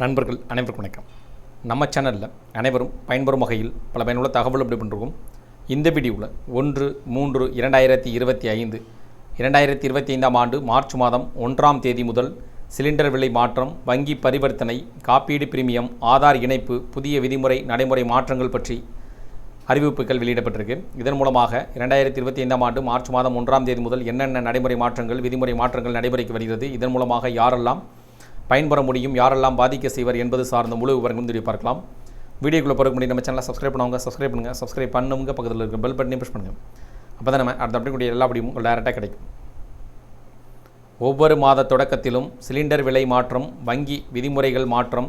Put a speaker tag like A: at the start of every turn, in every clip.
A: நண்பர்கள் அனைவருக்கும் வணக்கம். நம்ம சேனலில் அனைவரும் பயன்பெறும் வகையில் பல பயனுள்ள தகவல் அப்படி பண்ணிருக்கோம் இந்த வீடியோவில் ஒன்று மூன்று இரண்டாயிரத்தி இருபத்தி ஐந்து இரண்டாயிரத்தி இருபத்தி ஐந்தாம் ஆண்டு மார்ச் மாதம் ஒன்றாம் தேதி முதல் சிலிண்டர் விலை மாற்றம் வங்கி பரிவர்த்தனை காப்பீடு பிரீமியம் ஆதார் இணைப்பு புதிய விதிமுறை நடைமுறை மாற்றங்கள் பற்றி அறிவிப்புகள் வெளியிடப்பட்டிருக்கு. இதன் மூலமாக இரண்டாயிரத்தி இருபத்தி ஐந்தாம் ஆண்டு மார்ச் மாதம் ஒன்றாம் தேதி முதல் என்னென்ன நடைமுறை மாற்றங்கள் விதிமுறை மாற்றங்கள் நடைமுறைக்கு வருகிறது இதன் மூலமாக யாரெல்லாம் பயன்பெற முடியும் யாரெல்லாம் பாதிக்க செய்வர் என்பது சார்ந்த முழு விவரங்களும் தெரிய பார்க்கலாம். வீடியோக்குள்ளே போகிற முடியும் நம்ம சேனலை சப்ஸ்கிரைப் பண்ணுவாங்க சப்ஸ்கிரைப் பண்ணுங்கள் சப்ஸ்கிரைப் பண்ணுங்க பக்கத்தில் இருக்க பெல் பட்டனையும் ப்ரெஸ் பண்ணுங்கள் அப்போ தான் நம்ம அடுத்த அப்படி கூடிய எல்லா அப்படியும் உங்களுக்கு டேரெக்டாக கிடைக்கும். ஒவ்வொரு மாத தொடக்கத்திலும் சிலிண்டர் விலை மாற்றம் வங்கி விதிமுறைகள் மாற்றம்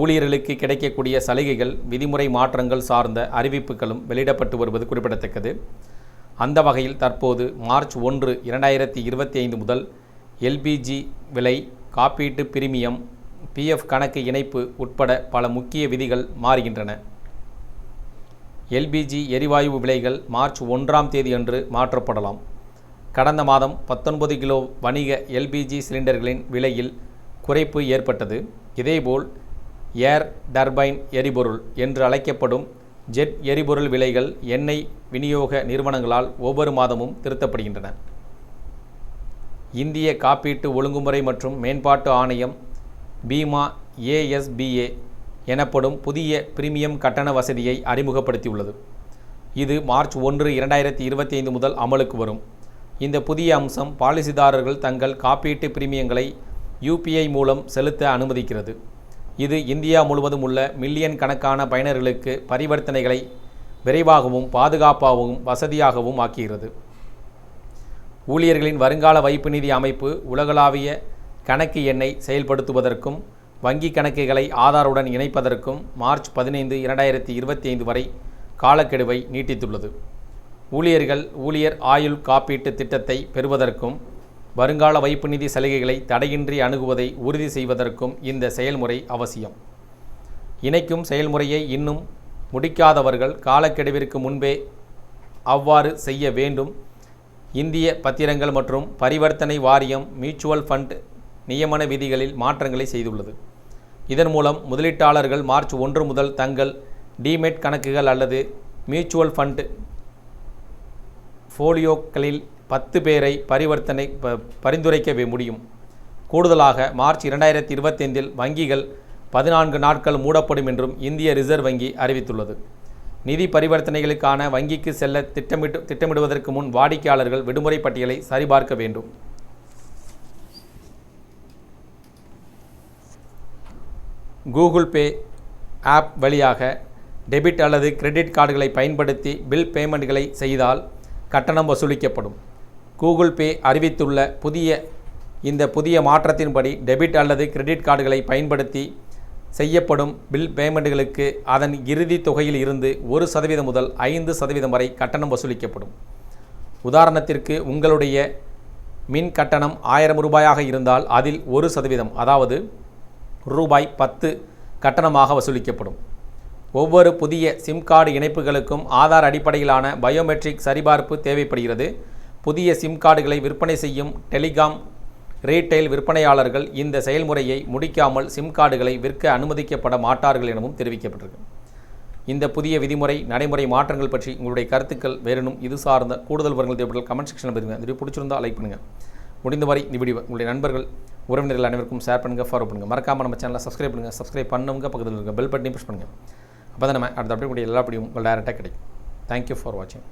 A: ஊழியர்களுக்கு கிடைக்கக்கூடிய சலுகைகள் விதிமுறை மாற்றங்கள் சார்ந்த அறிவிப்புகளும் வெளியிடப்பட்டு வருவது குறிப்பிடத்தக்கது. அந்த வகையில் தற்போது மார்ச் ஒன்று இரண்டாயிரத்தி இருபத்தி ஐந்து முதல் எல்பிஜி விலை காப்பீட்டு பிரீமியம் பிஎஃப் கணக்கு இணைப்பு உட்பட பல முக்கிய விதிகள் மாறுகின்றன. எல்பிஜி எரிவாயு விலைகள் மார்ச் ஒன்றாம் தேதி அன்று மாற்றப்படலாம். கடந்த மாதம் பத்தொன்பது கிலோ வணிக எல்பிஜி சிலிண்டர்களின் விலையில் குறைப்பு ஏற்பட்டது. இதேபோல் ஏர் டர்பைன் எரிபொருள் என்று அழைக்கப்படும் ஜெட் எரிபொருள் விலைகள் எண்ணெய் விநியோக நிறுவனங்களால் ஒவ்வொரு மாதமும் திருத்தப்படுகின்றன. இந்திய காப்பீட்டு ஒழுங்குமுறை மற்றும் மேம்பாட்டு ஆணையம் பீமா ஏஎஸ்பிஏ எனப்படும் புதிய பிரீமியம் கட்டண வசதியை அறிமுகப்படுத்தியுள்ளது. இது மார்ச் ஒன்று இரண்டாயிரத்தி இருபத்தி ஐந்து முதல் அமலுக்கு வரும். இந்த புதிய அம்சம் பாலிசிதாரர்கள் தங்கள் காப்பீட்டு பிரீமியங்களை யூபிஐ மூலம் செலுத்த அனுமதிக்கிறது. இது இந்தியா முழுவதும் உள்ள மில்லியன் கணக்கான பயனர்களுக்கு பரிவர்த்தனைகளை விரைவாகவும் பாதுகாப்பாகவும் வசதியாகவும் ஆக்குகிறது. ஊழியர்களின் வருங்கால வைப்பு நிதி அமைப்பு உலகளாவிய கணக்கு எண்ணை செயல்படுத்துவதற்கும் வங்கி கணக்குகளை ஆதாருடன் இணைப்பதற்கும் மார்ச் பதினைந்து இரண்டாயிரத்தி இருபத்தி ஐந்து வரை காலக்கெடுவை நீட்டித்துள்ளது. ஊழியர்கள் ஊழியர் ஆயுள் காப்பீட்டு திட்டத்தை பெறுவதற்கும் வருங்கால வைப்பு நிதி சலுகைகளை தடையின்றி அணுகுவதை உறுதி செய்வதற்கும் இந்த செயல்முறை அவசியம். இணைக்கும் செயல்முறையை இன்னும் முடிக்காதவர்கள் காலக்கெடுவிற்கு முன்பே அவ்வாறு செய்ய வேண்டும். இந்திய பத்திரங்கள் மற்றும் பரிவர்த்தனை வாரியம் மியூச்சுவல் ஃபண்ட் நியமன விதிகளில் மாற்றங்களை செய்துள்ளது. இதன் மூலம் முதலீட்டாளர்கள் மார்ச் ஒன்று முதல் தங்கள் டிமெட் கணக்குகள் அல்லது மியூச்சுவல் ஃபண்ட் ஃபோலியோக்களில் பத்து பேரை பரிவர்த்தனை ப- பரிந்துரைக்கவே முடியும். கூடுதலாக மார்ச் இரண்டாயிரத்தி இருபத்தைந்தில் வங்கிகள் பதினான்கு நாட்கள் மூடப்படும் என்றும் இந்திய ரிசர்வ் வங்கி அறிவித்துள்ளது. நிதி பரிவர்த்தனைகளுக்கான வங்கிக்கு செல்ல திட்டமிட்டு திட்டமிடுவதற்கு முன் வாடிக்கையாளர்கள் விடுமுறை பட்டியலை சரிபார்க்க வேண்டும். கூகுள் பே ஆப் வழியாக டெபிட் அல்லது கிரெடிட் கார்டுகளை பயன்படுத்தி பில் பேமெண்ட்களை செய்தால் கட்டணம் வசூலிக்கப்படும். கூகுள் பே அறிவித்துள்ள புதிய இந்த புதிய மாற்றத்தின்படி டெபிட் அல்லது கிரெடிட் கார்டுகளை பயன்படுத்தி செய்யப்படும் பில் பேமெண்ட்களுக்கு அதன் இறுதி தொகையில் இருந்து ஒரு சதவீதம் முதல் ஐந்து சதவீதம் வரை கட்டணம் வசூலிக்கப்படும். உதாரணத்திற்கு உங்களுடைய மின் கட்டணம் ஆயிரம் ரூபாயாக இருந்தால் அதில் ஒரு சதவீதம் அதாவது ரூபாய் பத்து கட்டணமாக வசூலிக்கப்படும். ஒவ்வொரு புதிய சிம் கார்டு இணைப்புகளுக்கும் ஆதார் அடிப்படையிலான பயோமெட்ரிக் சரிபார்ப்பு தேவைப்படுகிறது. புதிய சிம் கார்டுகளை விற்பனை செய்யும் டெலிகாம் ரீட்டைல் விற்பனையாளர்கள் இந்த செயல்முறையை முடிக்காமல் சிம் கார்டுகளை விற்க அனுமதிக்கப்பட மாட்டார்கள் எனவும் தெரிவிக்கப்பட்டிருக்கு. இந்த புதிய விதிமுறை நடைமுறை மாற்றங்கள் பற்றி உங்களுடைய கருத்துக்கள் வேறெனும் இது சார்ந்த கூடுதல் விவரங்கள் தேவைப்பட்டால் கமெண்ட் செக்ஷனில் பதிவுங்க இந்த பிடிச்சிருந்தால் லைக் பண்ணுங்கள் முடிந்தவரை இந்த வீடியோ உங்களுடைய நண்பர்கள் உறவினர்கள் அனைவருக்கும் ஷேர் பண்ணுங்கள் ஃபாலோ பண்ணுங்கள் மறக்காமல் நம்ம சேனலை சப்ஸ்கிரைப் பண்ணுங்கள் சப்ஸ்கிரைப் பண்ணுங்க பக்கத்தில் இருக்க பெல் பட்டனையும் ப்ரெஸ் பண்ணுங்கள் அப்போ தான் நம்ம அடுத்த அப்படி எல்லா அப்படியும் உங்கள் டேரெக்டாக கிடைக்கும். தேங்க்யூ ஃபார் வாட்சிங்